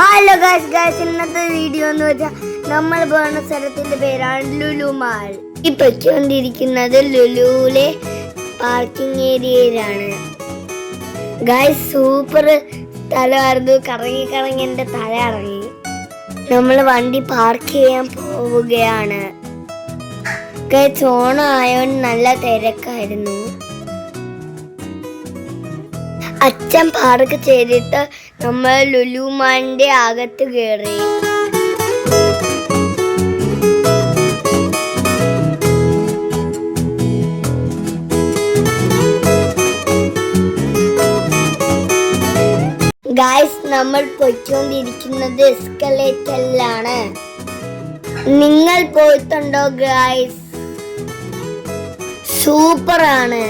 Hello guys guys ഇന്നത്തെ video എന്ന് വെച്ചാൽ നമ്മൾ പോകുന്ന സ്ഥലത്തിന്റെ പേരാണ് ലുലു മാൾ ഈ പൊയ്ക്കൊണ്ടിരിക്കുന്നത് ലുലുവിലെ പാർക്കിംഗ് ഏരിയയിലാണ് ഗായ്സ് സൂപ്പർ സ്ഥലമായിരുന്നു. കറങ്ങി കറങ്ങി എന്റെ തല ഇറങ്ങി നമ്മൾ വണ്ടി പാർക്ക് ചെയ്യാൻ പോവുകയാണ്. ഗായ്സ് ഓണം ആയതുകൊണ്ട് നല്ല തിരക്കായിരുന്നു. അച്ഛൻ പാർക്ക് ചെയ്തിട്ട് നമ്മൾ ലുലുമാന്റെ അകത്ത് കയറി. ഗായ്സ് നമ്മൾ പൊയ്ക്കൊണ്ടിരിക്കുന്നത് എസ്കലേറ്ററിലാണ് നിങ്ങൾ പോയിട്ടുണ്ടോ ഗായ്സ് സൂപ്പറാണ്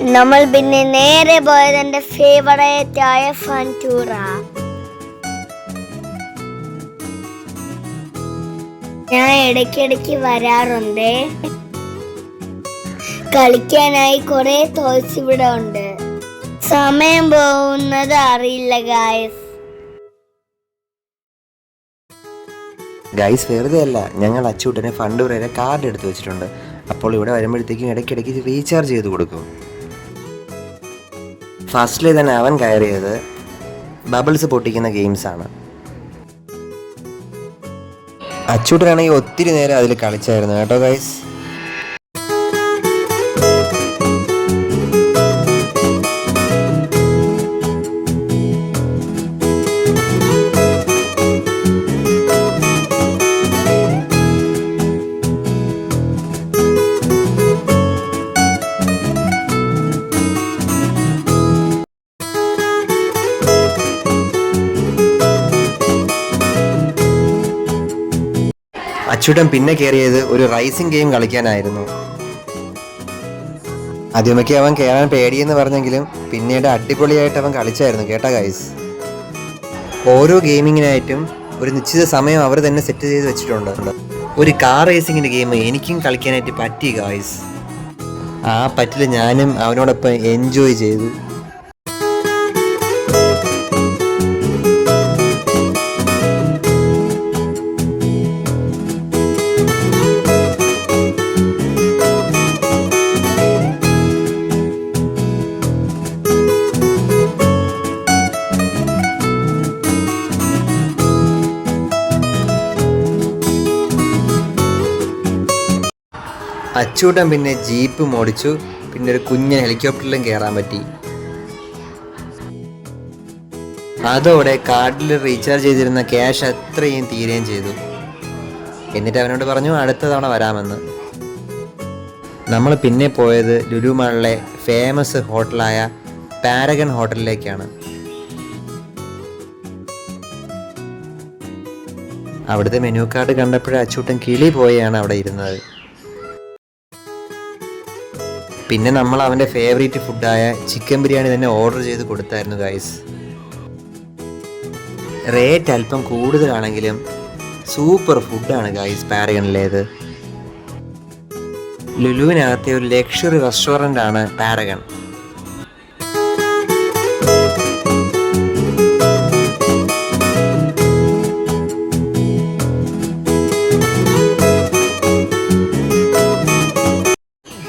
നമ്മൾ പിന്നെ നേരെ പോയത് എന്റെ ഫേവറേറ്റ് ആയ ഫന്റൂറ. ഞാൻ ഇടയ്ക്കിടയ്ക്ക് വരാറുണ്ട്. കളിക്കാനായി കുറെ തോയ്സ് ഇവിടെ ഉണ്ട്. സമയം പോകുന്നത് അറിയില്ല ഗായസ് ഗൈസ് വെറുതെ അല്ല. ഞങ്ങൾ അച്ചൂട്ടനെ ഫണ്ട് വരെ കാർഡ് എടുത്ത് വെച്ചിട്ടുണ്ട്. അപ്പോൾ ഇവിടെ വരുമ്പോഴത്തേക്കും ഇടയ്ക്കിടയ്ക്ക് റീചാർജ് ചെയ്ത് കൊടുക്കും. ഫസ്റ്റിൽ തന്നെ അവൻ കയറിയത് ബബിൾസ് പൊട്ടിക്കുന്ന ഗെയിംസ് ആണ്. അച്ചൂട്ടനാണെങ്കിൽ ഒത്തിരി നേരം അതിൽ കളിച്ചായിരുന്നു കേട്ടോ ഗൈസ് അച്ചൂട്ടൻ പിന്നെ കയറിയത് ഒരു റൈസിംഗ് ഗെയിം കളിക്കാനായിരുന്നു. ആദ്യമൊക്കെ അവൻ കയറാൻ പേടിയെന്ന് പറഞ്ഞെങ്കിലും പിന്നീട് അടിപൊളിയായിട്ട് അവൻ കളിച്ചായിരുന്നു കേട്ട ഗൈസ് ഓരോ ഗെയിമിങ്ങിനായിട്ടും ഒരു നിശ്ചിത സമയം അവർ തന്നെ സെറ്റ് ചെയ്ത് വെച്ചിട്ടുണ്ട്. ഒരു കാർ റേസിങ്ങിന്റെ ഗെയിം എനിക്കും കളിക്കാനായിട്ട് പറ്റി ഗായ്സ് ആ പറ്റിൽ ഞാനും അവനോടൊപ്പം എൻജോയ് ചെയ്തു. അച്ചൂട്ടൻ പിന്നെ ജീപ്പ് മോടിച്ചു. പിന്നെ ഒരു കുഞ്ഞൻ ഹെലികോപ്റ്ററിലും കയറാൻ പറ്റി. അതോടെ കാർഡിൽ റീചാർജ് ചെയ്തിരുന്ന ക്യാഷ് അത്രയും തീരുകയും ചെയ്തു. എന്നിട്ട് അവനോട് പറഞ്ഞു അടുത്ത തവണ വരാമെന്ന്. നമ്മൾ പിന്നെ പോയത് ലുലുമാളിലെ ഫേമസ് ഹോട്ടലായ പാരഗൺ ഹോട്ടലിലേക്കാണ്. അവിടുത്തെ മെനു കാർഡ് കണ്ടപ്പോഴേ അച്ചൂട്ടൻ കിളി പോയാണ് അവിടെ ഇരുന്നത്. പിന്നെ നമ്മൾ അവന്റെ ഫേവറേറ്റ് ഫുഡായ ചിക്കൻ ബിരിയാണി തന്നെ ഓർഡർ ചെയ്ത് കൊടുത്തായിരുന്നു ഗൈസ് റേറ്റ് അല്പം കൂടുതലാണെങ്കിലും സൂപ്പർ ഫുഡാണ് ഗൈസ് പാരഗണിലേത്. ലുലുവിനകത്തെ ഒരു ലക്ഷറി റെസ്റ്റോറന്റ് ആണ് പാരഗൺ.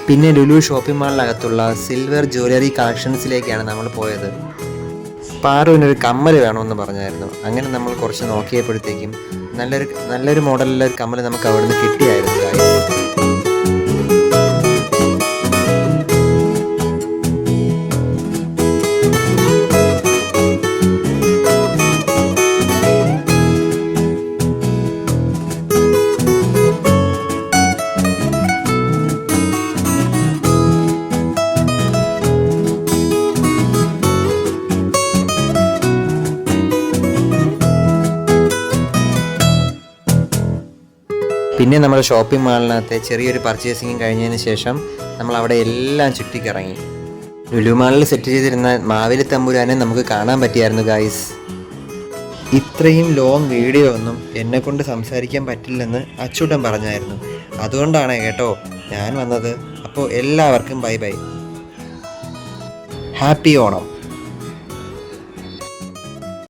പിന്നെ ലുലു ഷോപ്പിംഗ് മാളിനകത്തുള്ള സിൽവർ ജ്വല്ലറി കളക്ഷൻസിലേക്കാണ് നമ്മൾ പോയത് പാറുവിനൊരു കമ്മൽ വേണമെന്ന് പറഞ്ഞായിരുന്നു അങ്ങനെ നമ്മൾ കുറച്ച് നോക്കിയപ്പോഴത്തേക്കും നല്ലൊരു നല്ലൊരു മോഡലിലെ ഒരു കമ്മൽ നമുക്ക് അവിടുന്ന് കിട്ടിയായിരുന്നു guys. പിന്നെ നമ്മുടെ ഷോപ്പിംഗ് മാളിനകത്തെ ചെറിയൊരു പർച്ചേസിങ്ങും കഴിഞ്ഞതിന് ശേഷം നമ്മൾ അവിടെ എല്ലാം ചുറ്റിക്കിറങ്ങി. ലുലു മാളിൽ സെറ്റ് ചെയ്തിരുന്ന മാവേലി തമ്പുരാനെ നമുക്ക് കാണാൻ പറ്റിയായിരുന്നു ഗായ്സ് ഇത്രയും ലോങ് വീഡിയോ ഒന്നും എന്നെ കൊണ്ട് സംസാരിക്കാൻ പറ്റില്ലെന്ന് അച്ചൂട്ടൻ പറഞ്ഞായിരുന്നു. അതുകൊണ്ടാണ് കേട്ടോ ഞാൻ വന്നത്. അപ്പോൾ എല്ലാവർക്കും ബൈ ബൈ ഹാപ്പി ഓണം.